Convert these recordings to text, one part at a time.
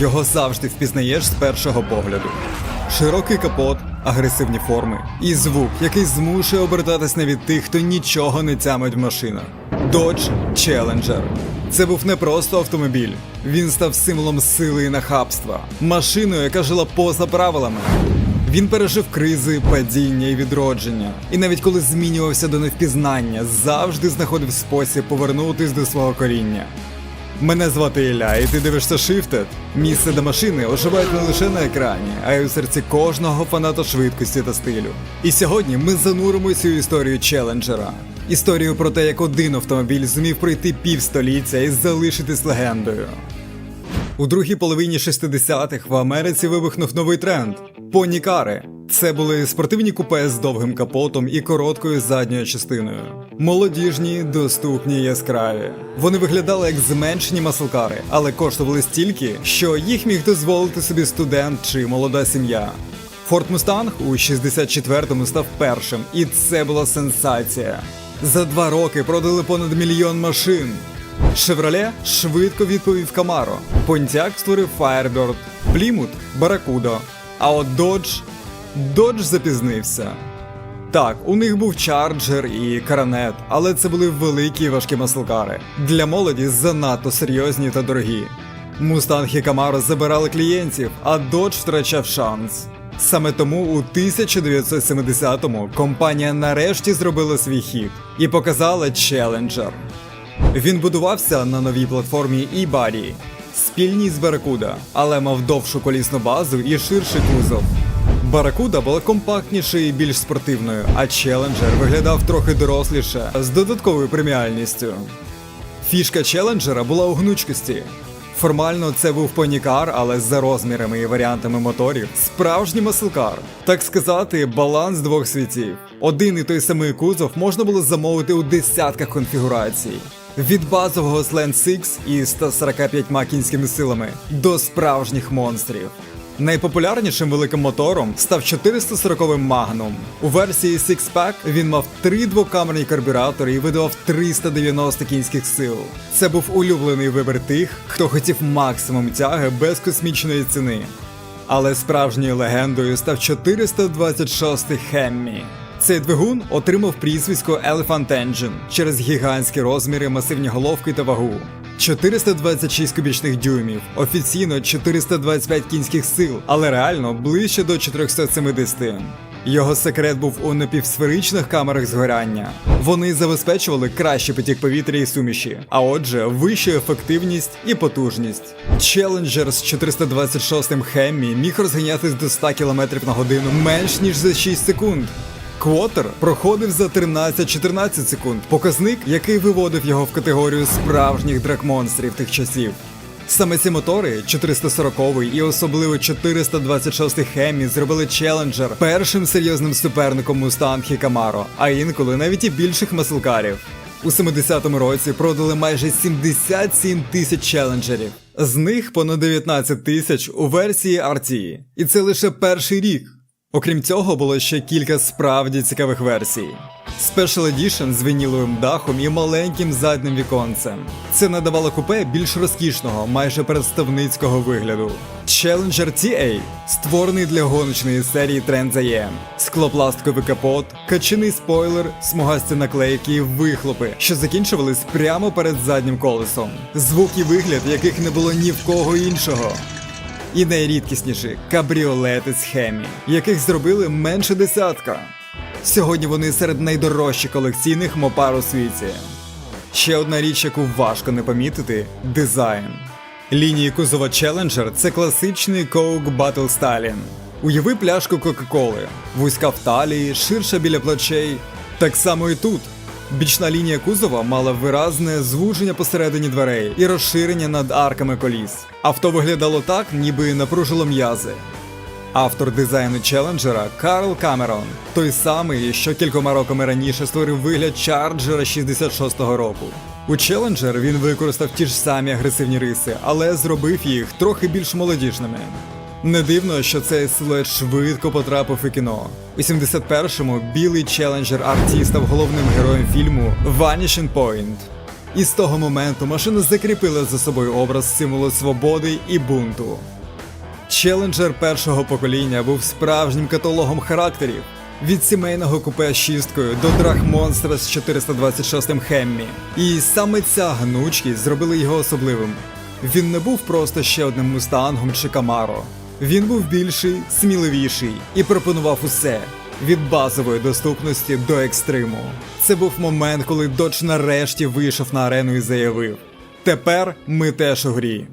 його завжди впізнаєш з першого погляду. Широкий капот, агресивні форми і звук, який змушує обертатись навіть тих, хто нічого не тямить в машинах. Dodge Challenger. Це був не просто автомобіль. Він став символом сили і нахабства, машиною, яка жила поза правилами. Він пережив кризи, падіння і відродження. І навіть коли змінювався до невпізнання, завжди знаходив спосіб повернутись до свого коріння. Мене звати Ілля, і ти дивишся Shifted. Місце до машини оживають не лише на екрані, а й у серці кожного фаната швидкості та стилю. І сьогодні ми зануримося у історію Челенджера. Історію про те, як один автомобіль зумів пройти півстоліття і залишитись легендою. У другій половині 60-х в Америці вибухнув новий тренд понікари. Це були спортивні купе з довгим капотом і короткою задньою частиною. Молодіжні, доступні, яскраві. Вони виглядали як зменшені маслкари, але коштували стільки, що їх міг дозволити собі студент чи молода сім'я. Ford Mustang у 64-му став першим, і це була сенсація. За два роки продали понад мільйон машин. Chevrolet швидко відповів Camaro. Pontiac створив Firebird, Plymouth – Barracuda. А от Dodge... Dodge запізнився. Так, у них був Charger і Coronet, але це були великі і важкі маслкари. Для молоді занадто серйозні та дорогі. Mustang і Camaro забирали клієнтів, а Dodge втрачав шанс. Саме тому у 1970-му компанія нарешті зробила свій хід і показала Challenger. Він будувався на новій платформі eBody, спільній з Barracuda, але мав довшу колісну базу і ширший кузов. Barracuda була компактнішою і більш спортивною, а Challenger виглядав трохи доросліше з додатковою преміальністю. Фішка Челенджера була у гнучкості. Формально це був понікар, але за розмірами і варіантами моторів справжній маслкар. Так сказати, баланс двох світів. Один і той самий кузов можна було замовити у десятках конфігурацій. Від базового Slant 6 із 145 кінськими силами до справжніх монстрів. Найпопулярнішим великим мотором став 440-й Magnum. У версії Six-Pack він мав три двокамерні карбюратори і видавав 390 кінських сил. Це був улюблений вибір тих, хто хотів максимум тяги без космічної ціни. Але справжньою легендою став 426-й Хеммі. Цей двигун отримав прізвисько Elephant Engine через гігантські розміри, масивні головки та вагу. 426 кубічних дюймів, офіційно 425 кінських сил, але реально ближче до 470. Його секрет був у напівсферичних камерах згоряння. Вони забезпечували кращий потік повітря і суміші, а отже, вищу ефективність і потужність. Challenger з 426-м Хеммі міг розганятись до 100 км на годину менш ніж за 6 секунд. Квотер проходив за 13-14 секунд, показник, який виводив його в категорію справжніх дракмонстрів тих часів. Саме ці мотори, 440 і особливо 426 Хеммі, зробили Челенджер першим серйозним суперником Mustang і Camaro, а інколи навіть і більших маслкарів. У 70-му році продали майже 77 тисяч челенджерів. З них понад 19 тисяч у версії RT. І це лише перший рік. Окрім цього, було ще кілька справді цікавих версій. Special Edition з вініловим дахом і маленьким заднім віконцем. Це надавало купе більш розкішного, майже представницького вигляду. Challenger TA створений для гоночної серії Trend AM. Склопластиковий капот, качаний спойлер, смугасті наклейки і вихлопи, що закінчувались прямо перед заднім колесом. Звук і вигляд, яких не було ні в кого іншого. І найрідкісніші кабріолети з хемі, яких зробили менше десятка. Сьогодні вони серед найдорожчих колекційних мопар у світі. Ще одна річ, яку важко не помітити дизайн. Лінії кузова Challenger – це класичний Coke Battle Stalin. Уяви пляшку Кока-Коли, вузька в талії, ширша біля плечей. Так само і тут. Бічна лінія кузова мала виразне звуження посередині дверей і розширення над арками коліс. Авто виглядало так, ніби напружило м'язи. Автор дизайну Челенджера Карл Камерон, той самий, що кількома роками раніше створив вигляд Чарджера 66-го року. У Челенджер він використав ті ж самі агресивні риси, але зробив їх трохи більш молодіжними. Не дивно, що цей силует швидко потрапив у кіно. У 71-му білий Challenger RT став головним героєм фільму Vanishing Point. І з того моменту машина закріпила за собою образ символу свободи і бунту. Челенджер першого покоління був справжнім каталогом характерів. Від сімейного купе з шісткою до драг-монстра з 426 Хеммі. І саме ця гнучкість зробила його особливим. Він не був просто ще одним мустангом чи камаро. Він був більший, сміливіший і пропонував усе від базової доступності до екстриму. Це був момент, коли Додж нарешті вийшов на арену і заявив: Тепер ми теж у грі.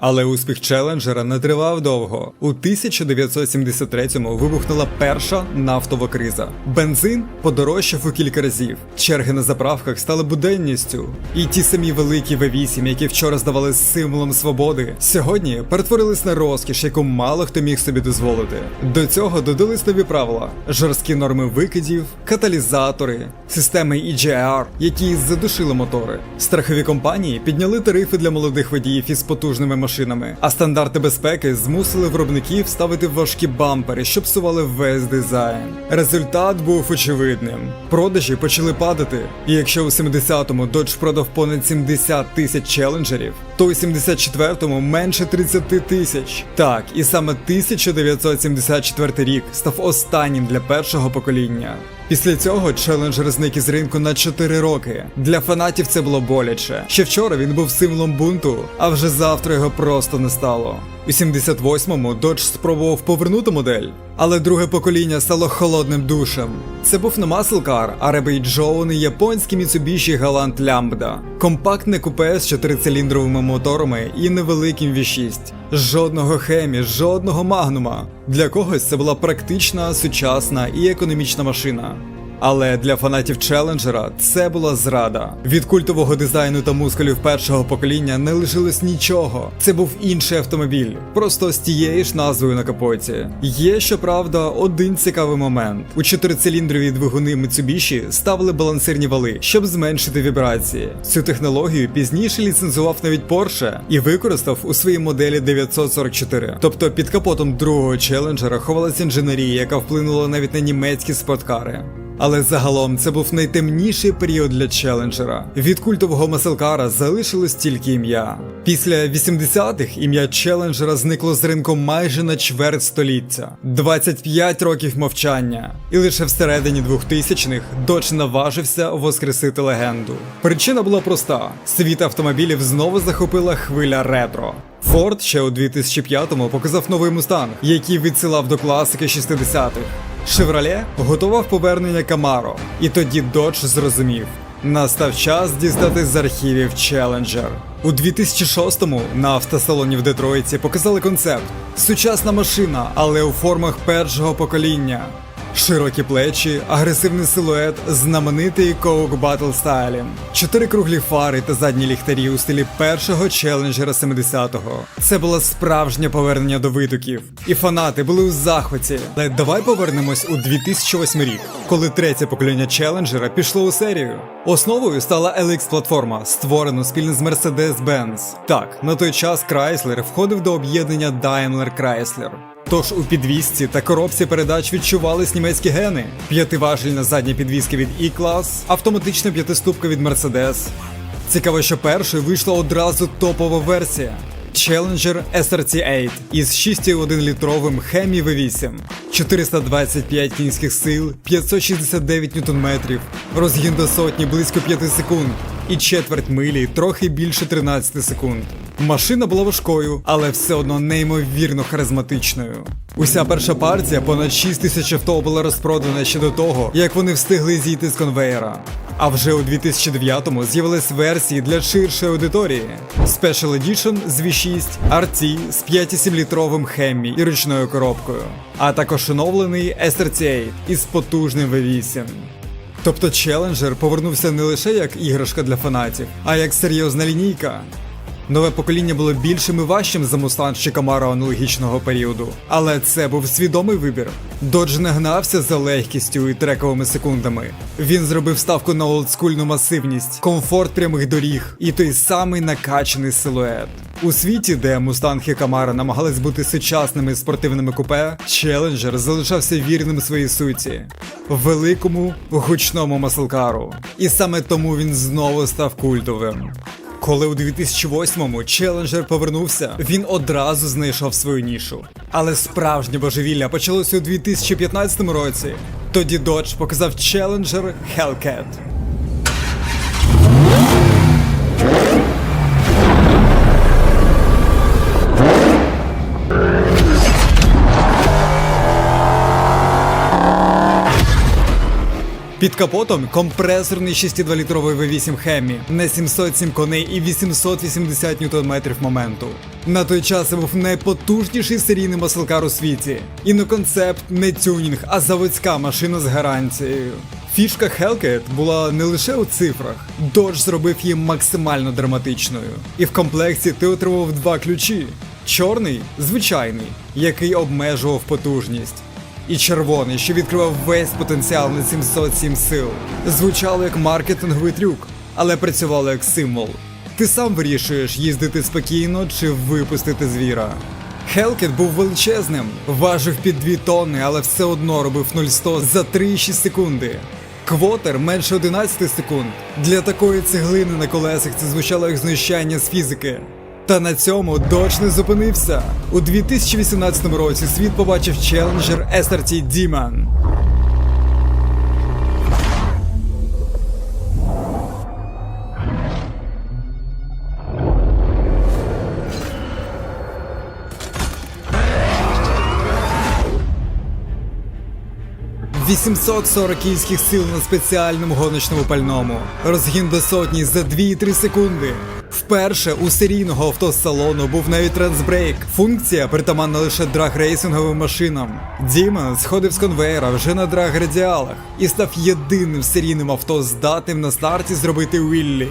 Але успіх челенджера не тривав довго. У 1973-му вибухнула перша нафтова криза. Бензин подорожчав у кілька разів. Черги на заправках стали буденністю. І ті самі великі V8, які вчора здавали символом свободи, сьогодні перетворились на розкіш, яку мало хто міг собі дозволити. До цього додались нові правила: жорсткі норми викидів, каталізатори, системи EGR, які задушили мотори. Страхові компанії підняли тарифи для молодих водіїв із потужними машинами, а стандарти безпеки змусили виробників ставити важкі бампери, що псували весь дизайн. Результат був очевидним. Продажі почали падати. І якщо у 70-му Dodge продав понад 70 тисяч челенджерів, то у 74-му менше 30 тисяч. Так, і саме 1974 рік став останнім для першого покоління. Після цього челенджер зник із ринку на 4 роки. Для фанатів це було боляче. Ще вчора він був символом бунту, а вже завтра його просто не стало. У 78-му Dodge спробував повернути модель, але друге покоління стало холодним душем. Це був не Car, а ребейджований японський Mitsubishi Galant Lambda. Компактне купе з чотирициліндровими моторами і невеликим V6. Жодного хемі, жодного магнума. Для когось це була практична, сучасна і економічна машина. Але для фанатів челенджера це була зрада. Від культового дизайну та мускулів першого покоління не лишилось нічого. Це був інший автомобіль, просто з тією ж назвою на капоті. Є, щоправда, один цікавий момент: у чотирициліндрові двигуни Mitsubishi ставили балансирні вали, щоб зменшити вібрації. Цю технологію пізніше ліцензував навіть Porsche і використав у своїй моделі 944. Тобто під капотом другого челенджера ховалась інженерія, яка вплинула навіть на німецькі спорткари. Але загалом це був найтемніший період для челенджера. Від культового маселкара залишилось тільки ім'я. Після 80-х ім'я челенджера зникло з ринку майже на чверть століття. 25 років мовчання. І лише всередині 2000-х Dodge наважився воскресити легенду. Причина була проста: світ автомобілів знову захопила хвиля ретро. Форд ще у 2005-му показав новий мустанг, який відсилав до класики 60-х. Шевроле готував повернення Камаро, і тоді Додж зрозумів. Настав час дістати з архівів Челенджер. У 2006-му на автосалоні в Детройті показали концепт: сучасна машина, але у формах першого покоління. Широкі плечі, агресивний силует, знаменитий Coke Battle Styling. Чотири круглі фари та задні ліхтарі у стилі першого челенджера 70-го. Це було справжнє повернення до витоків. І фанати були у захваті. Але давай повернемось у 2008 рік, коли третє покоління челенджера пішло у серію. Основою стала LX-платформа, створена спільно з Mercedes-Benz. Так, на той час Chrysler входив до об'єднання Daimler Chrysler. Тож у підвісці та коробці передач відчувались німецькі гени, п'ятиважільна задня підвіска від E-Class, автоматична п'ятиступка від Mercedes. Цікаво, що першою вийшла одразу топова версія. Challenger SRT8 із 6,1 літровим Hemi V8, 425 кінських сил, 569 ньютон-метрів, розгін до сотні близько 5 секунд і четверть милі трохи більше 13 секунд. Машина була важкою, але все одно неймовірно харизматичною. Уся перша партія, понад 6 тисяч авто була розпродана ще до того, як вони встигли зійти з конвейера. А вже у 2009-му з'явились версії для ширшої аудиторії: Special Edition з V6, RT з 5,7-літровим Хеммі і ручною коробкою, а також оновлений SRT8 із потужним V8. Тобто Challenger повернувся не лише як іграшка для фанатів, а як серйозна лінійка. Нове покоління було більшим і важчим за Mustang чи Camaro аналогічного періоду. Але це був свідомий вибір. Dodge не гнався за легкістю і трековими секундами. Він зробив ставку на олдскульну масивність, комфорт прямих доріг і той самий накачаний силует. У світі, де і Camaro намагались бути сучасними спортивними купе, Challenger залишався вірним своїй суті великому гучному маслкару. І саме тому він знову став культовим. Коли у 2008-му челенджер повернувся, він одразу знайшов свою нішу. Але справжнє божевілля почалося у 2015 році. Тоді Dodge показав челенджер Hellcat. Під капотом компресорний 6,2-літровий V8 Hemi на 707 коней і 880 ньютон-метрів моменту. На той час це був найпотужніший серійний маслкар у світі. І не концепт, не тюнінг, а заводська машина з гарантією. Фішка Hellcat була не лише у цифрах, Dodge зробив її максимально драматичною. І в комплекті ти отримав два ключі: чорний звичайний, який обмежував потужність і червоний, що відкривав весь потенціал на 707 сил. Звучало як маркетинговий трюк, але працювало як символ. Ти сам вирішуєш їздити спокійно чи випустити звіра. Хелкет був величезним, важив під 2 тонни, але все одно робив 0-100 за 3,6 секунди. Квотер менше 11 секунд. Для такої цеглини на колесах це звучало як знущання з фізики. Та на цьому Dodge не зупинився. У 2018 році світ побачив Challenger SRT Demon. «840 кінських сил на спеціальному гоночному пальному. Розгін до сотні за 2,3 секунди. Вперше у серійного автосалону був навіть трансбрейк. Функція притаманна лише драг-рейсинговим машинам. Дімон сходив з конвейера вже на драг-радіалах і став єдиним серійним авто здатним на старті зробити Віллі.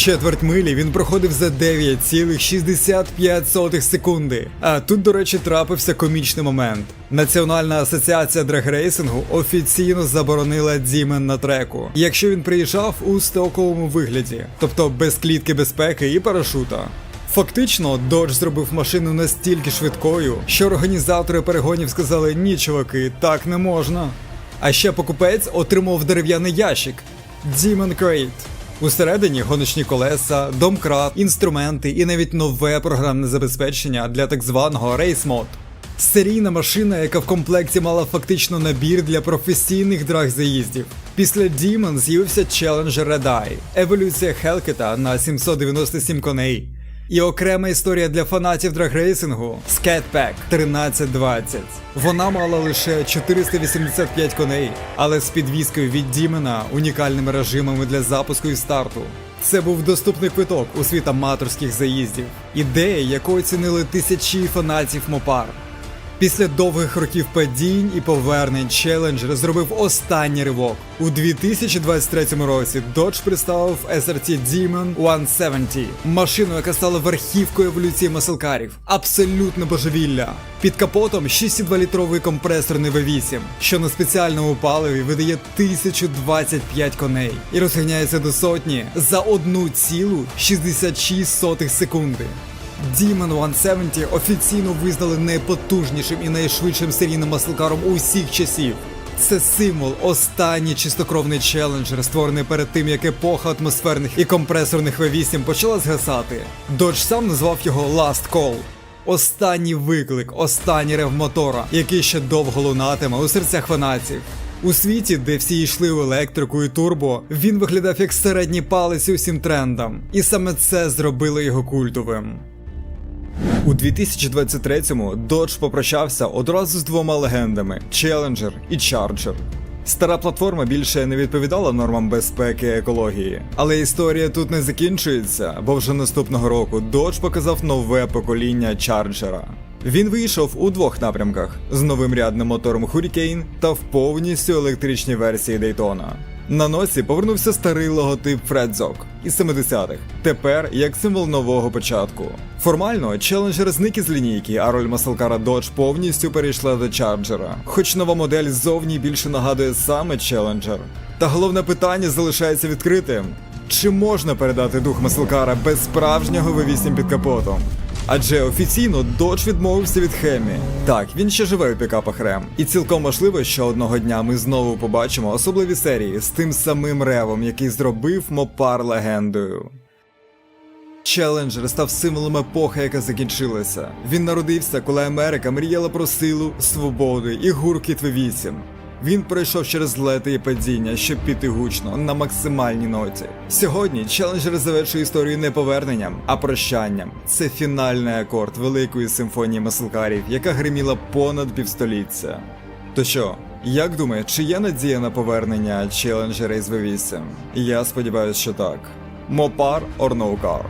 Четверть милі він проходив за 9,65 секунди. А тут, до речі, трапився комічний момент. Національна асоціація драгрейсингу офіційно заборонила Дімен на треку, якщо він приїжджав у стоковому вигляді, тобто без клітки безпеки і парашута. Фактично, Dodge зробив машину настільки швидкою, що організатори перегонів сказали: ні, чуваки, так не можна. А ще покупець отримав дерев'яний ящик Demon Crate. Усередині гоночні колеса, домкрат, інструменти і навіть нове програмне забезпечення для так званого рейсмод. Серійна машина, яка в комплекті мала фактично набір для професійних драг-заїздів. Після Demon з'явився Challenger Red Eye, еволюція Хелкета на 797 коней. І окрема історія для фанатів драгрейсингу Скетпек 1320. Вона мала лише 485 коней, але з підвіскою від Дімена, унікальними режимами для запуску і старту. Це був доступний квиток у світ аматорських заїздів, ідея, яку оцінили тисячі фанатів Мопар. Після довгих років падінь і повернень Challenger зробив останній ривок. У 2023 році Dodge представив SRT Demon 170, машину, яка стала верхівкою еволюції маселкарів. Абсолютно божевілля. Під капотом 6,2-літровий компресорний V8, що на спеціальному паливі видає 1025 коней і розганяється до сотні за 1,66 секунди. Demon 170 офіційно визнали найпотужнішим і найшвидшим серійним маслкаром усіх часів. Це символ, останній чистокровний челенджер, створений перед тим, як епоха атмосферних і компресорних V8 почала згасати. Dodge сам назвав його Last Call. Останній виклик, останній рев мотора, який ще довго лунатиме у серцях фанатів. У світі, де всі йшли в електрику і турбо, він виглядав як середній палець усім трендам, і саме це зробило його культовим. У 2023-му Dodge попрощався одразу з двома легендами Challenger і Charger. Стара платформа більше не відповідала нормам безпеки і екології. Але історія тут не закінчується, бо вже наступного року Dodge показав нове покоління Charger. Він вийшов у двох напрямках з новим рядним мотором Hurricane та в повністю електричній версії Daytona. На носі повернувся старий логотип Фредзок із 70-х, тепер як символ нового початку. Формально челенджер зник із лінійки, а роль Маселкара Dodge повністю перейшла до Чарджера. Хоч нова модель ззовні більше нагадує саме челенджер. Та головне питання залишається відкритим: чи можна передати дух маслкара без справжнього V8 під капотом? Адже офіційно Dodge відмовився від Хемі. Так, він ще живе у пікапах Рем. І цілком можливо, що одного дня ми знову побачимо особливі серії з тим самим ревом, який зробив Мопар легендою. Челенджер став символом епохи, яка закінчилася. Він народився, коли Америка мріяла про силу, свободу і гуркіт V8. Він пройшов через злети і падіння, щоб піти гучно на максимальній ноті. Сьогодні челенджер завершує історію не поверненням, а прощанням. Це фінальний акорд великої симфонії маслкарів, яка гриміла понад півстоліття. То що, як думаєш, чи є надія на повернення челенджера із V8? Я сподіваюся, що так. Мопар or no?